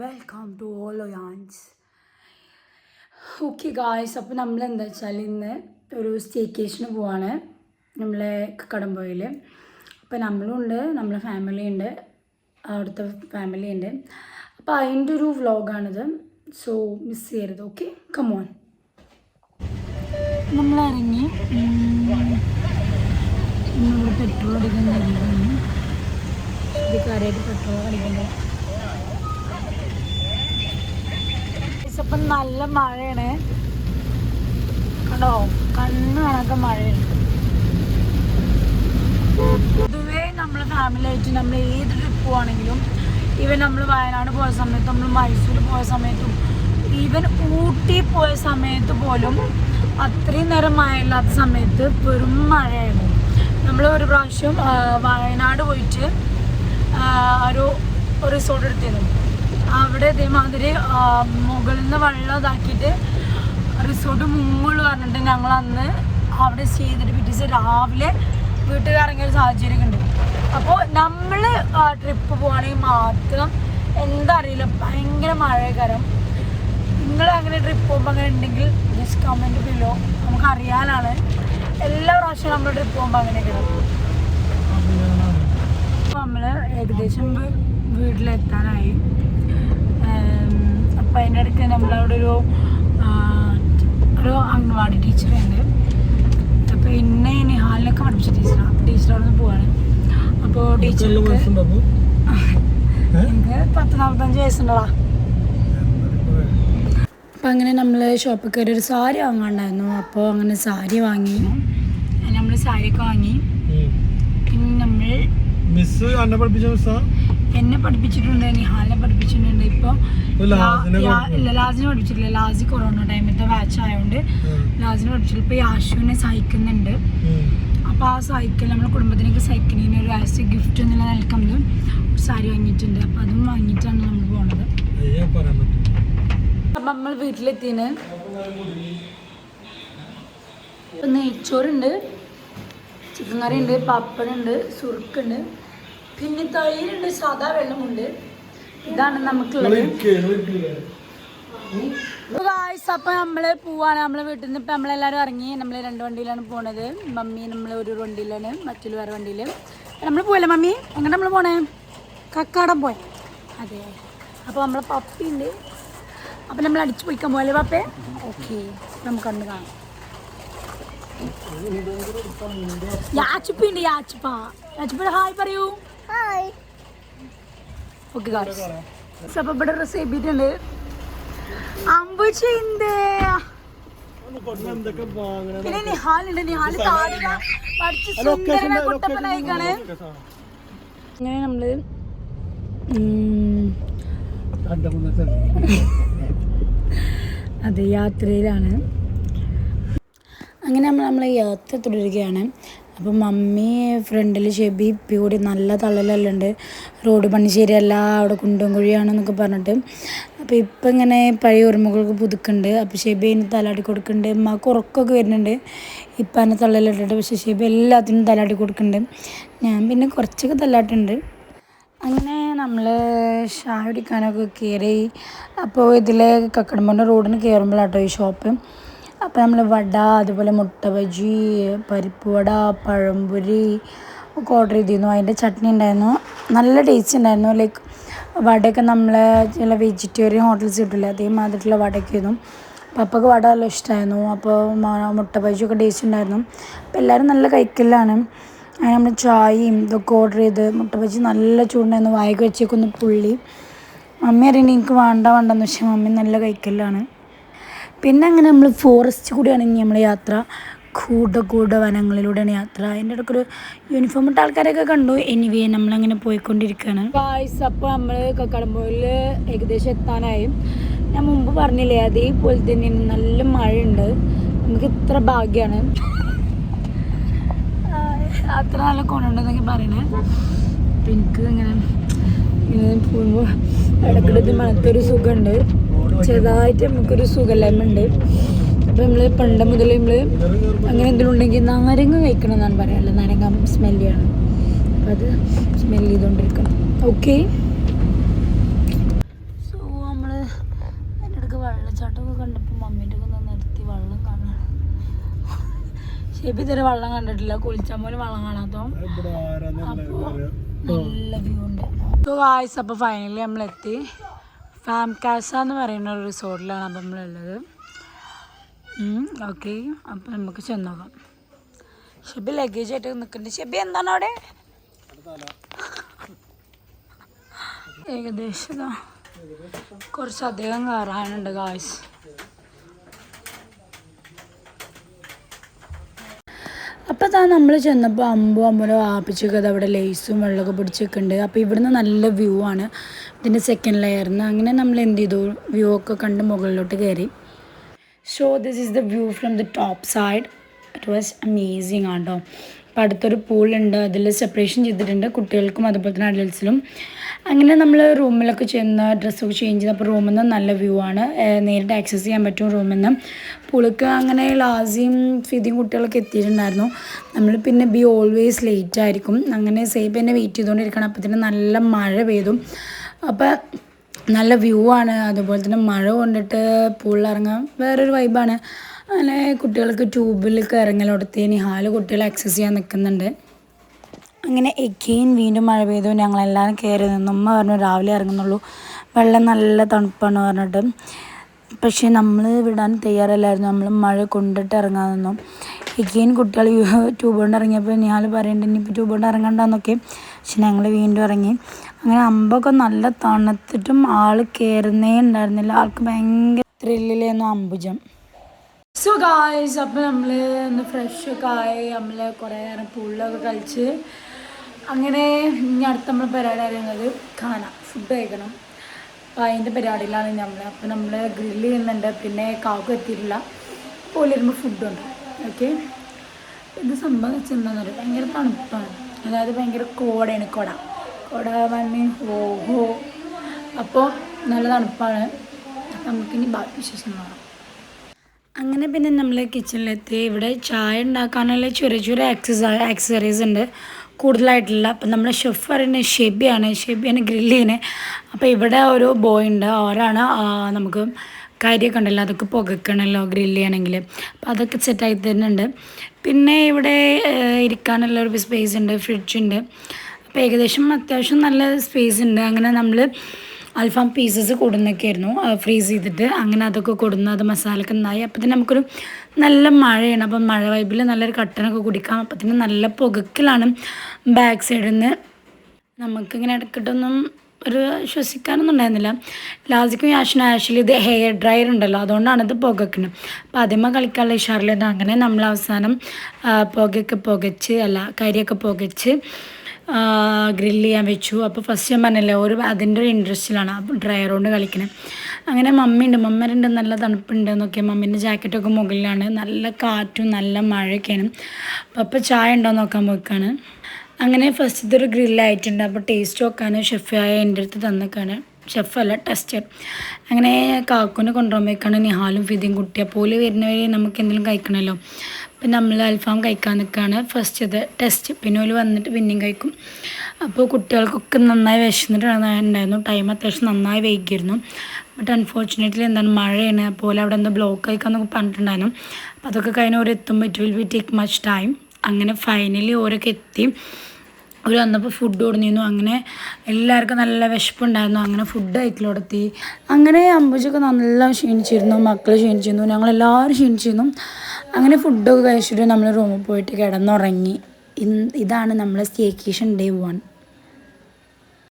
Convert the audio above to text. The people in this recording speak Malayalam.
വെൽക്കം ടു ഓൾ യാൻസ് ഓക്കെ ഗായ്സ് അപ്പോൾ നമ്മൾ എന്താ വെച്ചാൽ ഇന്ന് ഒരു സ്റ്റേക്കേഷന് പോവാണ്. നമ്മളെ കടമ്പോയിൽ അപ്പോൾ നമ്മളുണ്ട് നമ്മളെ ഫാമിലി ഉണ്ട് അവിടുത്തെ ഫാമിലി ഉണ്ട്. അപ്പോൾ അതിന്റെ ഒരു വ്ളോഗാണിത് സോ മിസ് ചെയ്യരുത് ഓക്കെ കമോൺ നമ്മൾ ഇറങ്ങി നമ്മളിവിടെ പെട്രോൾ അടിക്കാൻ കഴിയുന്നു കാര്യമായിട്ട് പെട്രോൾ അടിക്കുന്നത് ഇപ്പം നല്ല മഴയാണ്. കണ്ടോ? കണ്ണ് കണക്കെ മഴയാണ്. പൊതുവേ ഫാമിലി ആയിട്ട് നമ്മൾ ഏത് ട്രിപ്പ് പോവാണെങ്കിലും ഈവൻ നമ്മൾ വയനാട് പോയ സമയത്തും നമ്മൾ മൈസൂർ പോയ സമയത്തും ഈവൻ ഊട്ടി പോയ സമയത്ത് പോലും അത്രയും നേരം മഴ ഇല്ലാത്ത സമയത്ത് വെറും മഴയായിരുന്നു. നമ്മൾ ഒരു പ്രാവശ്യം വയനാട് പോയിട്ട് ഒരു റിസോർട്ട് എടുത്തിരുന്നു. അവിടെ ഇതേമാതിരി മുകളിൽ നിന്ന് വെള്ളം ഇതാക്കിയിട്ട് റിസോർട്ട് മുങ്ങുള്ളൂ പറഞ്ഞിട്ട് ഞങ്ങൾ അന്ന് അവിടെ സ്റ്റേ ചെയ്തിട്ട് പിറ്റേ ദിവസം രാവിലെ ഇറങ്ങിയ ഒരു സാഹചര്യമൊക്കെ ഉണ്ട്. അപ്പോൾ നമ്മൾ ട്രിപ്പ് പോകണമെങ്കിൽ മാത്രം എന്താ അറിയില്ല ഭയങ്കര മഴകരം നിങ്ങൾ അങ്ങനെ ട്രിപ്പ് പോകുമ്പോൾ അങ്ങനെ ഉണ്ടെങ്കിൽ ജസ്റ്റ് കമന്റ് ബിലോ നമുക്ക് അറിയാനാണ്. എല്ലാ പ്രാവശ്യവും നമ്മൾ ട്രിപ്പ് പോകുമ്പോൾ അങ്ങനെയൊക്കെ നമ്മൾ ഏകദേശം വീട്ടിലെത്താനായി. അപ്പം അതിന്റെ അടുത്ത് നമ്മളവിടെ ഒരു ഒരു അംഗൻവാടി ടീച്ചറുണ്ട്. അപ്പോൾ ഇന്നെ നിഹാലിനൊക്കെ പഠിപ്പിച്ച ടീച്ചറാണ് അപ്പോൾ ടീച്ചർ അവിടെ നിന്ന് പോവാണ് അപ്പോൾ ടീച്ചർക്ക് എനിക്ക് പത്ത് നാൽപ്പത്തഞ്ച് വയസ്സുണ്ടടാ. അപ്പം അങ്ങനെ നമ്മൾ ഷോപ്പിൽ കയറി ഒരു സാരി വാങ്ങാണ്ടായിരുന്നു. അപ്പോൾ അങ്ങനെ സാരി വാങ്ങി. നമ്മൾ സാരിയൊക്കെ വാങ്ങി. പിന്നെ നമ്മൾ മിസ് പഠിപ്പിച്ച മിസ്സാ? എന്നെ പഠിപ്പിച്ചിട്ടുണ്ട് നിഹാലിനെ പഠിപ്പിച്ചിട്ടുണ്ട്. ഇപ്പൊ ലാസിനെ പഠിപ്പിച്ചിട്ടില്ല. ലാസി കൊറോണ ടൈമിലത്തെ ബാച്ച് ആയതുകൊണ്ട് ലാസിനെ പഠിപ്പിച്ചില്ല ഇപ്പൊ യാശുവിനെ സഹിക്കുന്നുണ്ട്. അപ്പൊ ആ സൈക്കിൾ നമ്മുടെ കുടുംബത്തിനൊക്കെ സൈക്കിളിന് ഒരു ആസ് ഗിഫ്റ്റ് എന്നുള്ള നിൽക്കുന്നത് ഒരു സാരി വാങ്ങിയിട്ടുണ്ട്. അപ്പൊ അതും വാങ്ങിയിട്ടാണ് നമ്മൾ പോണത്. അപ്പൊ നമ്മൾ വീട്ടിലെത്തിന്. നെയ്ച്ചോറുണ്ട് ചിക്കൻ കറി ഉണ്ട് പപ്പടുണ്ട് സുറുക്കുണ്ട് പിന്നെ തൈരുണ്ട് സാധാ വെള്ളമുണ്ട്. ഇതാണ് നമുക്കുള്ളത്. ഗായ്സ് അപ്പൊ നമ്മൾ പോവാണ്. നമ്മളെ വീട്ടിൽ നിന്ന് ഇപ്പൊ നമ്മളെല്ലാരും ഇറങ്ങി. നമ്മൾ രണ്ട് വണ്ടിയിലാണ് പോണത്. മമ്മി നമ്മൾ ഒരു വണ്ടിയിലാണ് മറ്റൊരു വേറെ വണ്ടിയിൽ നമ്മൾ പോയല്ലേ മമ്മി? അങ്ങനെ നമ്മൾ പോണേ? കക്കാടം പോയ. അതെ. അപ്പോൾ നമ്മളെ പപ്പി ഉണ്ട് അപ്പം നമ്മൾ അടിച്ചു പോയിക്കാൻ പോയാലെ പപ്പേ? ഓക്കെ. നമുക്ക് കണ്ട് കാണാം. യാച്ചിപ്പുണ്ട് യാച്ചിപ്പ. യാച്ചിപ്പ ഹായ് പറയൂ. ഓക്കെ അപ്പൊ ഇവിടെ ഡ്രസ് ചെയ്തിട്ടുണ്ട്. അമ്പുച്ചിണ്ട് എന്തൊക്കെ വാങ്ങണം പിന്നെ നിഹാലുണ്ട്. നിഹാൽ കാടിക പഠിച്ച് സുന്ദരന കുട്ടപ്പനായിക്കാണ് അങ്ങനെ നമ്മൾ ഉം, അതെ യാത്രയിലാണ്. അങ്ങനെ നമ്മൾ നമ്മളെ യാത്ര തുടരുകയാണ്. അപ്പം മമ്മി ഫ്രണ്ടിൽ ഷെബി ഇപ്പി കൂടി നല്ല തള്ളലെല്ലാം റോഡ് പണി ശരിയല്ല അവിടെ കുണ്ടും കുഴിയാണെന്നൊക്കെ പറഞ്ഞിട്ട്. അപ്പോൾ ഇപ്പം ഇങ്ങനെ പഴയ ഓർമ്മകൾക്ക് പുതുക്കുന്നുണ്ട്. അപ്പോൾ ഷെബി അതിന് തലാടി കൊടുക്കുന്നുണ്ട്. ഉമ്മക്ക് ഉറക്കമൊക്കെ വരുന്നുണ്ട്. ഇപ്പം അതിനെ തള്ളലിട്ടിട്ട് പക്ഷേ ഷെബി എല്ലാത്തിനും തലാടി കൊടുക്കുന്നുണ്ട്. ഞാൻ പിന്നെ കുറച്ചൊക്കെ തല്ലാട്ടുണ്ട് അങ്ങനെ നമ്മൾ ഷാ പിടിക്കാനൊക്കെ കയറി. അപ്പോൾ ഇതിലെ കക്കടമ്പന്റെ റോഡിന് കയറുമ്പോഴാട്ടോ ഈ ഷോപ്പ്. അപ്പോൾ നമ്മൾ വട അതുപോലെ മുട്ട ബജി പരിപ്പ് വട പഴംപൊരി ഒക്കെ ഓർഡർ ചെയ്തിരുന്നു. അതിന്റെ ചട്നി ഉണ്ടായിരുന്നു. നല്ല ടേസ്റ്റ് ഉണ്ടായിരുന്നു. ലൈക്ക് വടയൊക്കെ നമ്മൾ ചില വെജിറ്റേറിയൻ ഹോട്ടൽസ് കിട്ടില്ല അതേമാതിരിയുള്ള വടയ്ക്കായിരുന്നു പപ്പക്ക് വട നല്ല ഇഷ്ടമായിരുന്നു അപ്പോൾ മുട്ട ബജിയൊക്കെ ടേസ്റ്റ് ഉണ്ടായിരുന്നു. അപ്പോൾ എല്ലാവരും നല്ല കഴിക്കലാണ്. അങ്ങനെ നമ്മൾ ചായയും ഇതൊക്കെ ഓർഡർ ചെയ്ത് മുട്ട ബജി നല്ല ചൂടുണ്ടായിരുന്നു. വായിക്ക് വെച്ചേക്കൊന്ന് പുള്ളി. മമ്മി അറിയണ എനിക്ക് വേണ്ട വേണ്ടെന്ന് പക്ഷേ മമ്മി നല്ല കഴിക്കലാണ്. പിന്നെ അങ്ങനെ നമ്മൾ ഫോറസ്റ്റ് കൂടിയാണ് ഇനി നമ്മൾ യാത്ര. കൂട കൂട വനങ്ങളിലൂടെയാണ് യാത്ര. അതിന്റെ ഇടയ്ക്കൊരു യൂണിഫോം ഇട്ട ആൾക്കാരൊക്കെ കണ്ടു. എനിവേ നമ്മളങ്ങനെ പോയിക്കൊണ്ടിരിക്കുകയാണ് ഗായ്സ് അപ്പോൾ നമ്മൾ കക്കാടമ്പോയിൽ ഏകദേശം എത്താനായി. ഞാൻ മുമ്പ് പറഞ്ഞില്ലേ അതേപോലെ തന്നെ നല്ല മഴയുണ്ട്. നമുക്ക് ഇത്ര ഭാഗ്യമാണ് അത്ര നല്ല ഗുണമുണ്ടെന്നൊക്കെ പറയണേ. എനിക്ക് ഇങ്ങനെ ഇങ്ങനെ പോകുമ്പോൾ ഇടക്കിടക്ക് മണത്തൊരു സുഖമുണ്ട്. ചെറുതായിട്ട് നമുക്കൊരു സുഖലമുണ്ട് അപ്പോൾ നമ്മൾ പണ്ട് മുതൽ നമ്മൾ അങ്ങനെ എന്തെങ്കിലും ഉണ്ടെങ്കിൽ നാരങ്ങ കഴിക്കണം എന്നാണ് പറയാനുള്ളത് നാരങ്ങ സ്മെല്ലാണ് അപ്പം അത് സ്മെൽ ചെയ്തുകൊണ്ടിരിക്കണം ഓക്കെ സോ നമ്മൾ എന്റെ ഇടയ്ക്ക് വെള്ളച്ചാട്ടമൊക്കെ കണ്ടപ്പോൾ മമ്മീന്റെ ഒക്കെ നിർത്തി വെള്ളം കാണാൻ. ഷേപ്പ് ഇതുവരെ വെള്ളം കണ്ടിട്ടില്ല. കുളിച്ചാൽ പോലും വെള്ളം കാണാത്തോ? അപ്പോൾ നല്ല വ്യൂ ഉണ്ട്. സോ ആയിസ് അപ്പോൾ ഫൈനലി നമ്മളെത്തി. ഫാം കാസ എന്ന് പറയുന്ന ഒരു റിസോർട്ടിലാണ് അപ്പം നമ്മളുള്ളത്. ഓക്കെ. അപ്പം നമുക്ക് ചെന്ന് നോക്കാം ഷെബി ലഗേജ് ആയിട്ട് നിൽക്കുന്നുണ്ട്. ഷെബി എന്താണ് അവിടെ? ഏകദേശം കുറച്ച് കുറച്ചധികം കയറാനുണ്ട് ഗായ്സ് അപ്പോൾ താ നമ്മൾ ചെന്നപ്പോൾ അമ്പോ അമ്പലോ ആപ്പിച്ചൊക്കെ അത് അവിടെ ലേസും വെള്ളമൊക്കെ പിടിച്ചൊക്കെ അപ്പോൾ ഇവിടുന്ന് നല്ല വ്യൂ ആണ്. ഇതിന്റെ സെക്കൻഡ് ലെയറിന് അങ്ങനെ നമ്മൾ എന്ത് ചെയ്തു? വ്യൂ ഒക്കെ കണ്ട് മുകളിലോട്ട് കയറി so this is the view from the top side it was amazing ആട്ടോ. അപ്പോൾ അടുത്തൊരു പൂളുണ്ട്. അതിൽ സെപ്പറേഷൻ ചെയ്തിട്ടുണ്ട് കുട്ടികൾക്കും അതുപോലെ തന്നെ അഡൽസിലും അങ്ങനെ നമ്മൾ റൂമിലൊക്കെ ചെന്ന് ഡ്രസ്സൊക്കെ ചേഞ്ച് ചെയ്ത് അപ്പോൾ റൂമിൽ നിന്ന് നല്ല വ്യൂ ആണ്. നേരിട്ട് ആക്സസ് ചെയ്യാൻ പറ്റും റൂമിൽ നിന്ന് പുളിക്ക് അങ്ങനെ ലാസിയും ഫിതിയും കുട്ടികളൊക്കെ എത്തിയിട്ടുണ്ടായിരുന്നു. നമ്മൾ പിന്നെ ബി ഓൾവേസ് ലേറ്റ് ആയിരിക്കും. അങ്ങനെ സേഫ് എന്നെ വെയിറ്റ് ചെയ്തുകൊണ്ടിരിക്കണം അപ്പോൾ തന്നെ നല്ല മഴ പെയ്തു. അപ്പോൾ നല്ല വ്യൂ ആണ്. അതുപോലെ തന്നെ മഴ കൊണ്ടിട്ട് പൂളിലിറങ്ങാൻ വേറൊരു വൈബാണ് അങ്ങനെ കുട്ടികൾക്ക് ട്യൂബിലൊക്കെ ഇനി ഹാൽ കുട്ടികൾ ആക്സസ് ചെയ്യാൻ നിൽക്കുന്നുണ്ട് അങ്ങനെ എഗെയിൻ വീണ്ടും മഴ പെയ്തു. ഞങ്ങളെല്ലാവരും കയറി നിന്നു ഉമ്മ പറഞ്ഞു രാവിലെ ഇറങ്ങുന്നുള്ളൂ. വെള്ളം നല്ല തണുപ്പാണ് പറഞ്ഞിട്ട്. പക്ഷേ നമ്മൾ വിടാൻ തയ്യാറല്ലായിരുന്നു. നമ്മൾ മഴ കൊണ്ടിട്ട് ഇറങ്ങാൻ നിന്നു. എഗെയിൻ കുട്ടികൾ ട്യൂബ് കൊണ്ട് ഇറങ്ങിയപ്പോൾ ഞാൻ പറയുന്നുണ്ട് ഇനിയിപ്പോൾ ട്യൂബ് കൊണ്ട് ഇറങ്ങണ്ടെന്നൊക്കെ. പക്ഷെ ഞങ്ങൾ വീണ്ടും ഇറങ്ങി. അങ്ങനെ അമ്പൊക്കെ നല്ല തണുത്തിട്ടും ആൾ കയറുന്നേ ഉണ്ടായിരുന്നില്ല. ആൾക്ക് ഭയങ്കര ത്രില്ലിലായിരുന്നു അമ്പുജം. സോ ഗായ്സ് അപ്പോൾ നമ്മൾ ഒന്ന് ഫ്രഷ് ഒക്കെ ആയി. നമ്മൾ കുറേ നേരം പൂളിലൊക്കെ കളിച്ച്. അങ്ങനെ ഇനി അടുത്ത നമ്മൾ പരിപാടി അറിയുന്നത് ഖാന ഫുഡ് കഴിക്കണം. അപ്പോൾ അതിന്റെ പരിപാടിയിലാണ് നമ്മൾ അപ്പോൾ നമ്മൾ ഗ്രില്ല് ചെയ്യുന്നുണ്ട്. പിന്നെ കാക്ക് എത്തിയിട്ടില്ല. പോലെ വരുമ്പോൾ ഫുഡുണ്ട് ഓക്കെ ഇത് സംഭവം പറയുക ഭയങ്കര തണുപ്പാണ്. അതായത് ഭയങ്കര കോടയാണ് കൊട. കൊട പറഞ്ഞ് ഓഹോ. അപ്പോൾ നല്ല തണുപ്പാണ്. നമുക്കിനി ബാക്കി വിശേഷം കാണാം. അങ്ങനെ പിന്നെ നമ്മൾ കിച്ചണിലെത്തി ഇവിടെ ചായ ഉണ്ടാക്കാനുള്ള ചെറിയ ചെറിയ ആക്സസ ആക്സസറീസ് ഉണ്ട്. കൂടുതലായിട്ടുള്ള അപ്പം നമ്മുടെ ഷെഫ് പറയുന്നത് ഷെബിയാണ്. ഷെബിയാണ് ഗ്രില്ല് ചെയ്യുന്നത് അപ്പോൾ ഇവിടെ ഒരു ബോയ് ഉണ്ട്. ആ, നമുക്ക് കാര്യമൊക്കെ ഉണ്ടല്ലോ. അതൊക്കെ പുകക്കണല്ലോ ഗ്രില്ല് ചെയ്യണമെങ്കിൽ അപ്പോൾ അതൊക്കെ സെറ്റായി തരുന്നുണ്ട്. പിന്നെ ഇവിടെ ഇരിക്കാനുള്ള ഒരു സ്പേസ് ഉണ്ട്. ഫ്രിഡ്ജ് ഉണ്ട്. അപ്പോൾ ഏകദേശം അത്യാവശ്യം നല്ല സ്പേസ് ഉണ്ട്. അങ്ങനെ നമ്മൾ അൽഫാം പീസസ് കൊടുന്നൊക്കെയായിരുന്നു. ഫ്രീസ് ചെയ്തിട്ട് അങ്ങനെ അതൊക്കെ കൊടുന്ന് അത് മസാലയൊക്കെ നന്നായി. തന്നെ നമുക്കൊരു നല്ല മഴയാണ്. അപ്പം മഴ വൈബിൽ നല്ലൊരു കട്ടനൊക്കെ കുടിക്കാം. അപ്പം തന്നെ നല്ല പുകക്കിലാണ് ബാക്ക് സൈഡിൽ നിന്ന് നമുക്കിങ്ങനെ ഇടയ്ക്കിട്ടൊന്നും ഒരു ശ്വസിക്കാനൊന്നും ഉണ്ടായിരുന്നില്ല. ലാസ്റ്റിക്കും യാഷിന് ആക്ച്വലി ഇത് ഹെയർ ഡ്രയർ ഉണ്ടല്ലോ. അതുകൊണ്ടാണ് ഇത് പുകക്കുന്നത്. അപ്പോൾ ആദ്യമേ കളിക്കാനുള്ള ഇഷാറിലേത് അങ്ങനെ നമ്മൾ അവസാനം പുകയൊക്കെ പുകച്ച് അല്ല കരിയൊക്കെ പുകച്ച് ഗ്രില്ല് ചെയ്യാൻ വെച്ചു. അപ്പോൾ ഫസ്റ്റ് ഞാൻ പറഞ്ഞില്ലേ ഒരു അതിന്റെ ഒരു ഇൻട്രസ്റ്റിലാണ് ഡ്രയർ കൊണ്ട് കളിക്കുന്നത് അങ്ങനെ മമ്മിയുണ്ട് മമ്മരുണ്ട് നല്ല തണുപ്പുണ്ട് എന്നൊക്കെ. മമ്മീന്റെ ജാക്കറ്റൊക്കെ മുകളിലാണ്. നല്ല കാറ്റും നല്ല മഴയൊക്കെയാണ്. അപ്പോൾ അപ്പം ചായ ഉണ്ടോ നോക്കാൻ പോയിക്കാണ്. അങ്ങനെ ഫസ്റ്റ് ഇതൊരു ഗ്രില്ലായിട്ടുണ്ട് അപ്പോൾ ടേസ്റ്റ് നോക്കാൻ ഷെഫായ എന്റെ അടുത്ത് തന്നേക്കാണ്. ഷെഫല്ല ടെസ്റ്റർ അങ്ങനെ കാക്കുനെ കൊണ്ടുപോകുമ്പോഴേക്കാണ് നിഹാലും ഫിദിയും കുട്ടി. അപ്പോൾ വരുന്നവരെ നമുക്ക് എന്തെങ്കിലും കഴിക്കണമല്ലോ അപ്പം നമ്മൾ അൽഫാം കഴിക്കാൻ നിൽക്കുകയാണ്. ഫസ്റ്റ് ഇത് ടെസ്റ്റ് പിന്നെ ഓൽ വന്നിട്ട് പിന്നെയും കഴിക്കും. അപ്പോൾ കുട്ടികൾക്കൊക്കെ നന്നായി വിശന്നിട്ടുണ്ടായിരുന്നു ടൈം അത്യാവശ്യം നന്നായി വൈകിയിരുന്നു. ബട്ട് അൺഫോർച്ചുനേറ്റ്ലി എന്താണ് മഴയാണ്. അപ്പോൾ അവിടെ എന്തോ ബ്ലോക്ക് ആയിക്കാന്നൊക്കെ പറഞ്ഞിട്ടുണ്ടായിരുന്നു. അപ്പോൾ അതൊക്കെ കഴിഞ്ഞ് ഓരോ എത്തുമ്പോൾ it will be take much time അങ്ങനെ ഫൈനലി ഓരൊക്കെ എത്തി. ഒരു വന്നപ്പോൾ ഫുഡ് കൊടുന്നിരുന്നു. അങ്ങനെ എല്ലാവർക്കും നല്ല വിശപ്പുണ്ടായിരുന്നു. അങ്ങനെ ഫുഡ് കഴിക്കലോടെത്തി അങ്ങനെ അമ്പുജൊക്കെ നല്ല ക്ഷീണിച്ചിരുന്നു. മക്കൾ ക്ഷീണിച്ചിരുന്നു. ഞങ്ങളെല്ലാവരും ക്ഷീണിച്ചിരുന്നു. അങ്ങനെ ഫുഡൊക്കെ കഴിച്ചിട്ട് നമ്മൾ റൂമിൽ പോയിട്ട് കിടന്നുറങ്ങി. ഇതാണ് നമ്മളെ സ്റ്റേക്കേഷൻ ഡേ വൺ